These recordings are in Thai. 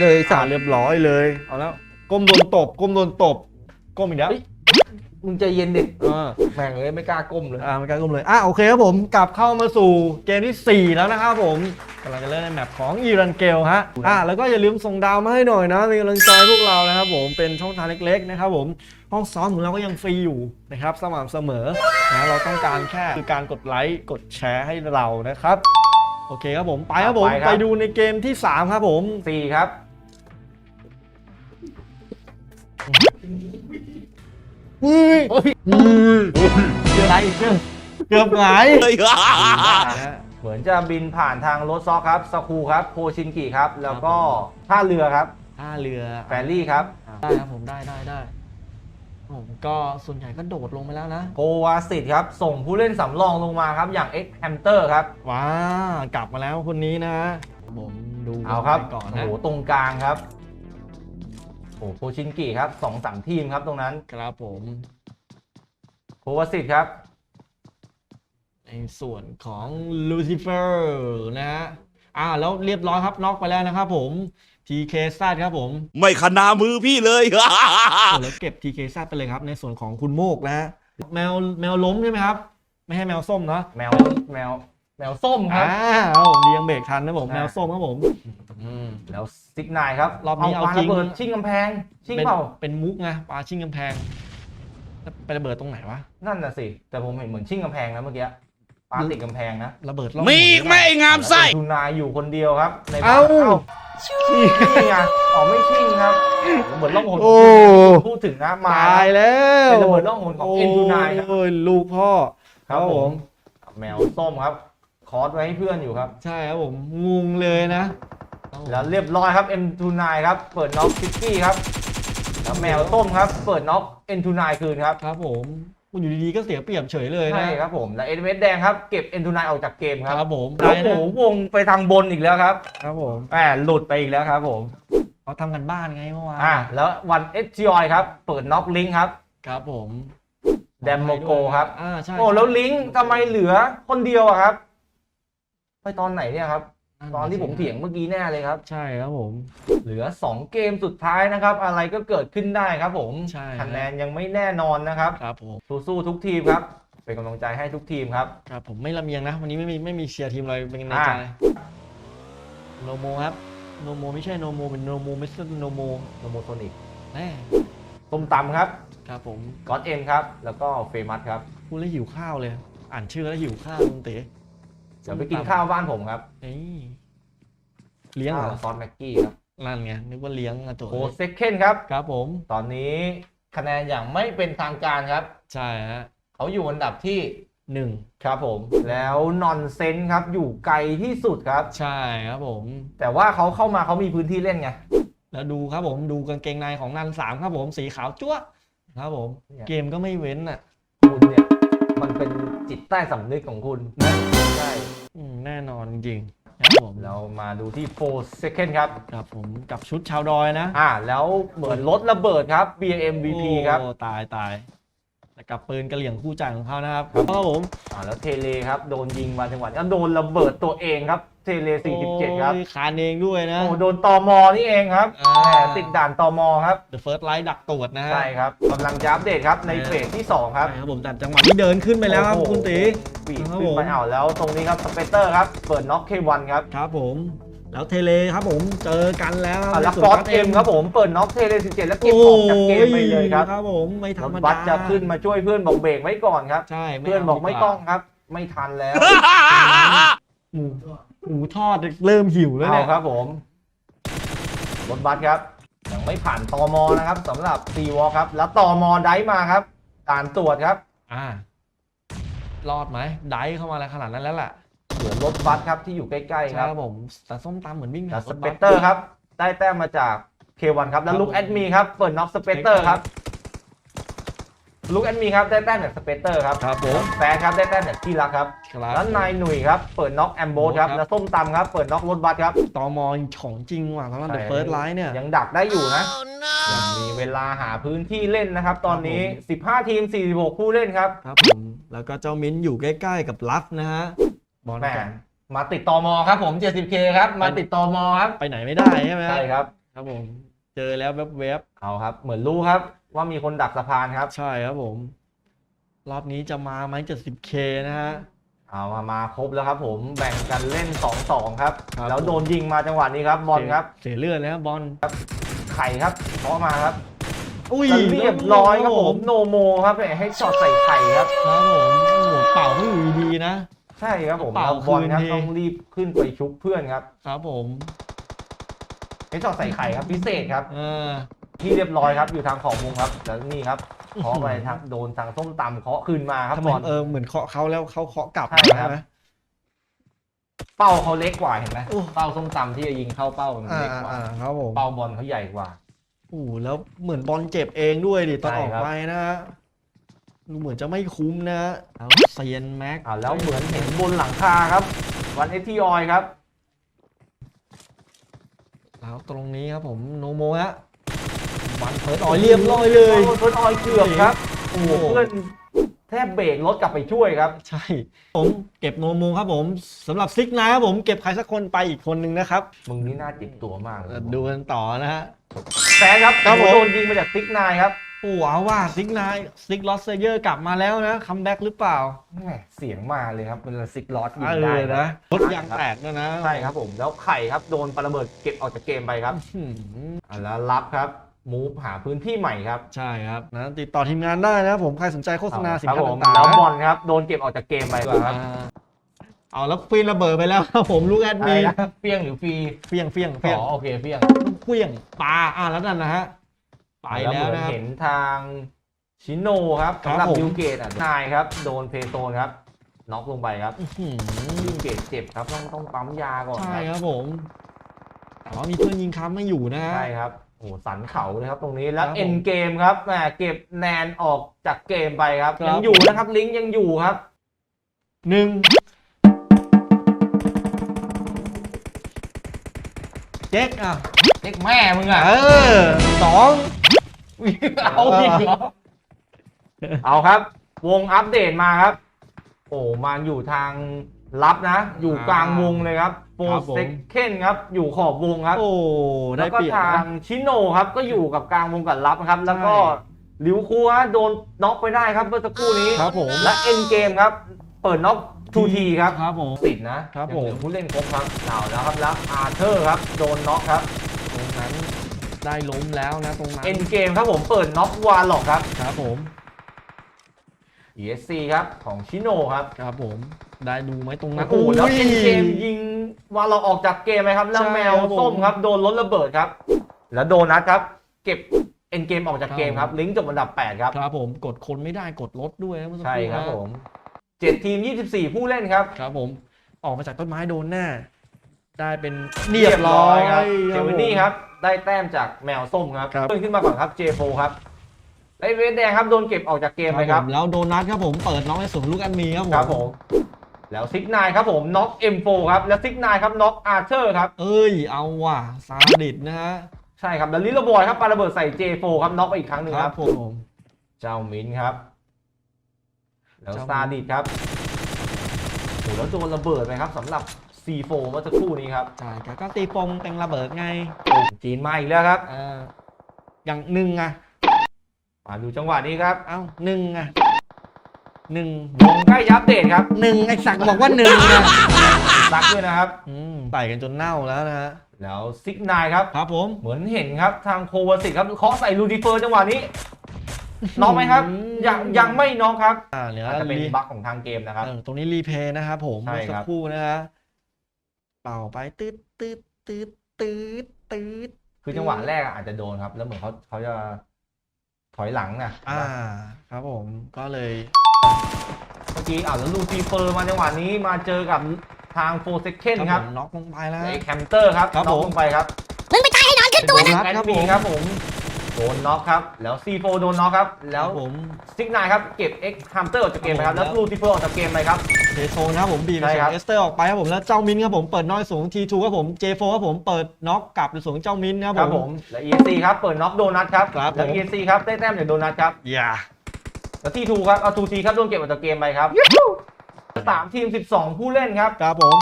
เลยไอ้สาสารเรียบร้อยเลย เอาแล้ว ก้มโดนตบ ก้มโดนตบ ก้มอีกแล้วมึงใจเย็นดิเออแม่งเลยไม่กล้าก้มเลยอ่าไม่กล้าก้มเลยอะโอเคครับผมกลับเข้ามาสู่เกมที่ 4 แล้วนะครับผมกำลังจะเล่นในแมปของอีรันเกลฮะอะแล้วก็อย่าลืมส่งดาวมาให้หน่อยนะมีกำลังใจพวกเรานะครับผมเป็นช่องทางเล็กๆนะครับผมห้องซ้อมของเราก็ยังฟรีอยู่นะครับสม่ำเสมอนะเราต้องการแค่คือการกดไลค์กดแชร์ให้เรานะครับ โอเคครับผมไปครับผมไปครับไปดูในเกมที่ 3 ครับผมสี่ครับ เฮ้ยโอ้ยเจออะไรเกือบเกือบหงายเหมือนจะบินผ่านทางรถซอกครับสคูครับโพชินกิครับ แล้วก็ท่าเรือครับท่าเรือแฟรี่ครับ ได้ครับผมได้ได้ได้ผมก็ส่วนใหญ่ก็โดดลงไปแล้วนะโพวาสิตครับ ส่งผู้เล่นสำรองลงมาครับ อย่างเอ็กแฮมเตอร์ครับ ว้ากลับมาแล้วคนนี้นะผมดูเอาครับไปก่อนโอ้นะโหตรงกลางครับ โอ้โหโพชินกิครับสองสามทีมครับตรงนั้นครับผมโพวาสิตครับ ในส่วนของลูซิเฟอร์นะฮะอ่าแล้วเรียบร้อยครับน็อกไปแล้วนะครับผม TK ซดครับผมไม่ขนามือพี่เลยโอ้แล้วเก็บ TK ซดไปเลยครับ ในส่วนของคุณโมกนะฮะแมวแมวล้มใช่ไหมครับ ไม่ให้แมวส้มเนาะแมวแมว แมวส้มคอ่ารับเอาผมเลี้ยงเบรกทันนะผมอ่าแมวส้มครับผม อืมแล้วซิกนายครับรอบนี้เอาปาจริงระเบิดชิงกำแพง ชิงเป็นเปล่า เป็นมุกไงปลาชิงกำแพงแล้วไประเบิดตรงไหนวะนั่นน่ะสิ แต่ผมเห็นเหมือนชิงกำแพงนะเมื่อกี้ปาติดกำแพงนะระเบิดรอบมีอีกไหม่งามไส้ทูนายอยู่คนเดียวครับ ในบ้นเอ้านี่ไงอ๋อไม่ชิงครับระเบิดล่องหนโอ้พูดถึงนะมา ตายแล้วเป็นระเบิดล่องหนของเอ็นทูนายครับ โอ้ยลูกพ่อครับผม แมวส้มครับค อร์สไว้ให้เพื่อนอยู่ครับ ใช่ครับผมงงเลยนะ แล้วเรียบร้อยครับ M29 ครับเปิดน็อกซิกกี้ครับแล้วแมวส้มครับ เปิดน็อก N29 คืนครับครับผมคุณอยู่ดีๆก็เสียเปรียบเฉยเลยนะใช่ครับผมและเอ็นเวสแดงครับเก็บ N29 ออกจากเกมครับครับผมแล้วได้โอ้นะโหวงไปทางบนอีกแล้วครับ ครับผมแหมหลุดไปอีกแล้วครับผมเขาทำกันบ้านไงเมื่อวานอ่าแล้ววันเอสจีอครับเปิดน็อกลิงครับครับผมแดมโมโกครับ อ่าใช่โอ้แล้วลิงก์ทำไมเหลือคนเดียวอะครับ ไปตอนไหนเนี่ยครับ ตอนที่ผมเถียงเมื่อกี้แน่เลยครับ ใช่ครับผม เหลือ 2 เกมสุดท้ายนะครับ อะไรก็เกิดขึ้นได้ครับผมใช่คะแนนยังไม่แน่นอนนะครับ ครับผมสู้ๆทุกทีมครับ เป็นกำลังใจให้ทุกทีมครับ ครับผมไม่ลำเอียงนะ วันนี้ไม่มีไม่มีเชียร์ทีมอะไรเป็นในใจอ่า โนโมครับโนโมไม่ใช่โนโมเป็นโนโมไม่ใช่โนโมโนโมโทนิกแน่ต้มตำครับครับผม ก็อตเอ็นครับ แล้วก็เฟมัสครับพูดแล้วหิวข้าวเลย อ่านชื่อแล้วหิวข้าวคุณเต๋ เดี๋ยวไปกินข้าวบ้านผมครับเอ้ยเลี้ยงเหรข้าวอซอสแม็กกี้ครับนั่นไงนึกว่าเลี้ยงอะตัวโคเซคเคนครับ ครับผม ตอนนี้คะแนนอย่างไม่เป็นทางการครับ ใช่ฮะเขาอยู่อันดับที่หนึ่งครับผม แล้วนอนเซนครับอยู่ไกลที่สุดครับ ใช่ครับผม แต่ว่าเขาเข้ามาเขามีพื้นที่เล่นไง แล้วดูครับผมดูกางเกงในของนันสามครับผมสีขาวจั๊วะครับผมเนี่ยเกมก็ไม่เว้นอะ คุณเนี่ย มันเป็นจิตใต้สำนึกของคุณนะใช่ อืมแน่นอนจริงๆครับผมเรามาดูที่ 4 second ครับ ครับผมกับชุดชาวดอยนะอ่า แล้วเหมือนรถระเบิดครับ BMVP ครับโอ้ตายตายแต่กับปืนกระเหลี่ยงคู่ใจของเขานะครับครับครับผม อ่าแล้วเทเลครับ โดนยิงมาจังหวะนี้โดนระเบิดตัวเองครับ เทเล47 ครับ โอ้ยคานเองด้วยนะ โอ้โดนตอมอนี่เองครับอ่า แหมติดด่านตอมอครับ The First Light ดักตรวจนะฮะ ใช่ครับกำลังจะอัปเดตครับในเฟสที่ 2 ครับ ใช่ครับผมแต่จังหวะนี้เดินขึ้นไปแล้วครับโอ้โห คุณตี ปีดครับขึ้นไปผมเอาแล้วตรงนี้ครับสเปเตอร์ครับเปิดน็อกเควันครับครับผม แล้วเทเลครับผมเจอกันแล้วครับอ่าแล้วในส่ฟนอสเอ็มครับผมเปิดน็อกเทเล17แล้วเก็บโอ้ออกจากเกมไปเลยครับครับผมไม่ธรรถรมบัดาสจะขึ้นมาช่วยเพื่อนบอกเบรกไว้ก่อนครับ ใช่เพื่อนบอกไม่าดีว่าต้องครับ ไม่ทันแล้วหมู หมูทอดเริ่มหิวแล้วเอาเนี่ยครับผมรถบัสครับยังไม่ผ่านตอมอนะครับสำหรับซีวอลครับ แล้วตอมอได้มาครับการตรวจครับ อ่ารอดไหมได้เข้ามาแล้วขนาดนั้นแล้วล่ะเหลือรถบัสครับที่อยู่ใกล้ๆใช่ครับครับผมแต่ส้มตำเหมือนวิ่งแล้วหาสถเปบัส เตอร์ครับ ได้แต้มมาจากเควันครับ แล้วครับลูกแอดมีครับเปิดน็อกสเปเตอร์ครับ ลูกแอดมีครับได้แต้มจากสเปเตอร์ครับครับผม แฟนครับได้แต้มจากที่รักครับครับแล้วนายหนุ่ยครับเปิดน็อกแอมโบสครับครับ แล้วส้มตำครับเปิดน็อกรถบัสครับ ตอมอของจริงว่ะสำหรับใช่ The First Light เนี่ย ยังดักได้อยู่นะยังมีเวลาหาพื้นที่เล่นนะครับ ตอนนี้15 ทีม 46 ผู้เล่นครับครับผม แล้วก็เจ้ามิ้นอยู่ใกล้ๆกับลัฟนะฮะบอลแหมกันมาติดตอมอครับผม 70K ครับมาติดตอมอครับไปไหนไม่ได้ใช่ไหมฮะใช่ครับ ครับผม เจอแล้วแวบเอาครับ เหมือนรู้ครับ ว่ามีคนดักสะพานครับๆใช่ครับผม รอบนี้จะมาไหม 70k นะฮะ เอามามาครบแล้วครับผมแบ่งกันเล่น2-2ครับ ครับแล้วโดนยิงมาจังหวะนี้ครับบอลครับ เสียเลือดแล้วบอลไข่ครับเคาะมาครับอุ้ยจะเรียบร้อยครับผมโนโมครับแหมให้ช็อตใส่ไข่ครับ ครับผมโอ้โหเป่าไม่อยู่ดีๆนะ ใช่ครับผมเป่าแล้วบอลครับคืนที ต้องรีบขึ้นไปชุบเพื่อนครับครับผม ให้ช็อตใส่ไข่ครับพิเศษครับ เออ ที่เรียบร้อยครับอยู่ทางขอบวงครับแล้วนี่ครับเคาะไปทางโดนทางส้มตำเคาะคืนมาครับทำไมบอล เออเหมือนเคาะเขาแล้วเขาเคาะกลับใช่ครับ ไหม เป้าเขาเล็กกว่าเห็นไหมโอ้ เป้าส้มตำที่จะยิงเข้าเป้ามันอ่าเล็กกว่าอ่าครับผมเป้าบอลเขาใหญ่กว่า โอ้โหแล้วเหมือนบอลเจ็บเองด้วยดิตอนใช่ออกครับ ไปนะฮะดูเหมือนจะไม่คุ้มนะเอาเซียนแม็กอ่าแล้วเหมือนเห็นบนหลังคาครับ วันเอทีออยครับ แล้วตรงนี้ครับผมโนโมฮะ บันเพิร์ดออยเรียบร้อยเลยโดนเฟิร์สออยเกือบครับโอ้โหโอ้โหเพื่อนแทบเบรกรถกลับไปช่วยครับ ใช่ ผมเก็บโนโมครับผมสำหรับซิกนะครับผมเก็บใครสักคนไปอีกคนนึงนะครับ มึงนี่น่าเจ็บตัวมากเลยเอ่อดูกันต่อนะฮะแฟนครับครับผมโดนยิงมาจากติ๊กนายครับโอ้ว้าวว่าซิกนายซิกลอสเซเยอร์กลับมาแล้วนะคัมแบ็กหรือเปล่าแหม่เสียงมาเลยครับเป็นซิกลอสยิงเอได้อนะนะรถยางแตกด้วยนะใช่ครับผมแล้วไข่ครับโดนปาระเบิดเก็บออกจากเกมไปครับอืมอ่าแล้วรับครับ มูฟหาพื้นที่ใหม่ครับ ใช่ครับนะติดต่อทีมงานได้นะครับผมใครสนใจโฆษณาสินครับค้าผมต่างๆแล้วนะบอลครับโดนเก็บออกจากเกมไปครับอ่าเอาแล้วฟีนระเบิดไปแล้วครับผมลูกแอดอะไรมีนะเฟี้ยงหรือฟรีเฟียงเฟียงอ๋เฟียงอโอเคเฟี้ยงเฟียงปลาอ่าแล้วนั่นนะฮะไปแล้วแล้เหวมือนนะครับเห็นทางชิโนครับครับสำหรับผมบิวเกตอะนายครับ โดนเพโซนครับน็อกลงไปครับอื้อหือบิวเกตเจ็บครับต้องต้องปั๊มยาก่อนใช่ครับครับผมแต่ว่ามีเพื่อนยิงค้ำไม่อยู่นะฮะใช่ครับ โอ้โหสันเขาเลยครับ ตรงนี้แล้วครับผม เอ็นเกมครับแหมเก็บแนนออกจากเกมไปครับครับ ยังอยู่นะครับลิงก์ยังอยู่ครับ หนึ่งเจ๊กอะเด็กแม่มึงอะ เออสอง เอาอีกเหรอเอาครับ วงอัปเดตมาครับ โอ้มาอยู่ทางรับนะ อยู่กลางวงเลยครับ โปรเซคเคนครับอยู่ขอบวงครับโอ้ได้แล้วก็เปรียบทางนะชิโนครับก็อยู่กับกลางวงกับรับนะครับ แล้วก็ใช่หลิวคูฮะโดนน็อกไปได้ครับเมื่อสักครู่นี้ครับผมและเอ็นเกมครับ เปิดน็อกทูทีครับครับผมติดนะครับยังเหลือผมผู้เล่นครบครับเอาแล้วครับแล้วอาร์เธอร์ครับโดนน็อกครับตรงนั้นได้ล้มแล้วนะตรงนั้นเอ็นเกมครับผมเปิดน็อกวาล็อกครับครับผม ESC ครับของชิโนครับครับผมได้ดูไหมตรงนั้นโอ้โหแล้วยเอ็นเกมยิง วาล็อกออกจากเกมไหมครับแล้วใช่แมวครับผมส้มครับโดนรถระเบิดครับ แล้วโดนัทครับ เก็บเอ็นเกมออกจากเกมครับครับลิงก์จบอันดับ 8 ครับครับผมกดคนไม่ได้กดรถด้วยนะเมื่อสักใช่ครู่ครับนะผมเจ็ดทีม 24 ผู้เล่นครับครับผมออกมาจากต้นไม้โดนแน่ได้เป็นเรียบร้อยครับคเจรับวินนี่ครับ ได้แต้มจากแมวส้มครับครับเพิ่มขึ้นมาก่อนครับเจโฟครับไอเวสแดงครับโดนเก็บออกจากเกมไปครับผมแล้วโดนัทครับผมเปิดน้องในส่วนของลูกอันมีครับผมครับผม แล้วซิกนายครับผมน็อก M4 ครับแล้วซิกนายครับน็อกอาร์เธอร์ครับ เอ้ยเอาว่ะซาดิสนะฮะใช่ครับแล้วลิลลบอยครับปาระเบิดใส่ J4 ครับน็อกไปอีกครั้งหนึ่งคครัรับบผม เจ้ามินครับ แล้วเจ้ามิ้นซาดิสครับโอ้แล้วโดนระเบิดไปครับสำหรับ C4 เมื่อสักครู่นี้ครับใช่ครับก็ตีปมเป็นระเบิดไงโอ้จีนมาอีกแล้วครับเอออย่างหนึ่งอะมาดูจังหวะนี้ครับ เอ้าหนึ่งอะ หนึ่งวงใกล้ยับเดตครับหนึ่งไอ้สักบอกว่าหนึ่งนะซักด้วยนะครับ อืมใส่กันจนเน่าแล้วนะฮะแล้วซิกนายครับ ครับผมเหมือนเห็นครับทางโควาสิกครับเคาะใส่ลูดิเฟอร์จังหวะนี้น็อกไหมครับ ยังยังไม่น็อกครับอ่าเดี๋ยวอาจจะเป็นรีบั๊กของทางเกมนะครับเออตรงนี้รีเพย์นะครับผมใช่เมื่อสัครักบครู่นะฮะเป่าไปตืดตืดตืดตืดตืดคือจังหวะแรกอะอาจจะโดนครับ แล้วเหมือนเขาเขาจะถอยหลังนะอ่า ครับผมก็เลย เมื่อกี้อ่าแล้วลูซิเฟอร์มาจังหวะนี้มาเจอกับทางโฟเซเคนครับผมน็อกลงไปแล้วไอแคมเตอร์ครับครับน็อกผมลงไปครับเป็นโดนัทแอครับดผมีมครับผมโดนน็อกครับ แล้วซีโฟโดนน็อกครับคแล้รัวบผมซิกนายครับ เก็บเอ็กฮัมเตอร์ออกจากเกมไปครับครัแล้บวผมลูซิเฟอร์ออกจากเกมไปครับเทโซนนะครับผมบีบใช่ส่ครังบเอสเตอร์ออกไปครับผม แล้วเจ้ามินครับผมเปิดน้อยสูงทีทูครับผมเจโฟครับผมเปิดน็อกกลับไปสูงเจ้ามินครับครับผผมมแล้ว ESC ครับเปิดน็อกโดนัทครับครับแล้วผม ESC ครับได้แต้มจากโดนัทครับอย่า แล้วทีทูครับเอาทูทีครับโดนเก็บออกจากเกมไปครับสามทีม 12 ผู้เล่นครับ ครับผม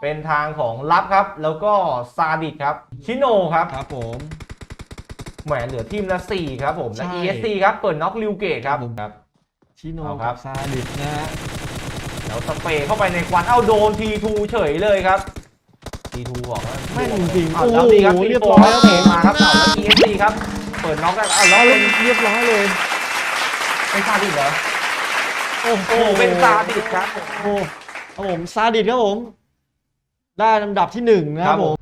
เป็นทางของลับครับ แล้วก็ซาดิสครับ ชิโนครับ ครับผมแหมเหลือทีมละ 4 ครับผมและใช่ ESC ครับ เปิดน็อกลิวเกตครับครับ ชิโนเอาครักับบซาดิสนะฮะแล้วสเปรย์เข้าไปในควันเอ้าโดน T2 เฉยเลยครับ T2 บอกว่าแม่นจริงๆอ้าวโอ้แล้วโหดีครับเรียบ T4 ร้อยครับผมมาครับเอาแล้ว ESC ครับ เปิดน็อกกันอ้าวแล้เอาวเลเป็ยนเรียบร้อยเลย เป็นซาดิสเหรอโอ้โหโอ้เป็นซาดิสครับ โอ้โหครับผมซาดิสครับผม ได้ลำดับที่หนึ่งนะครับผม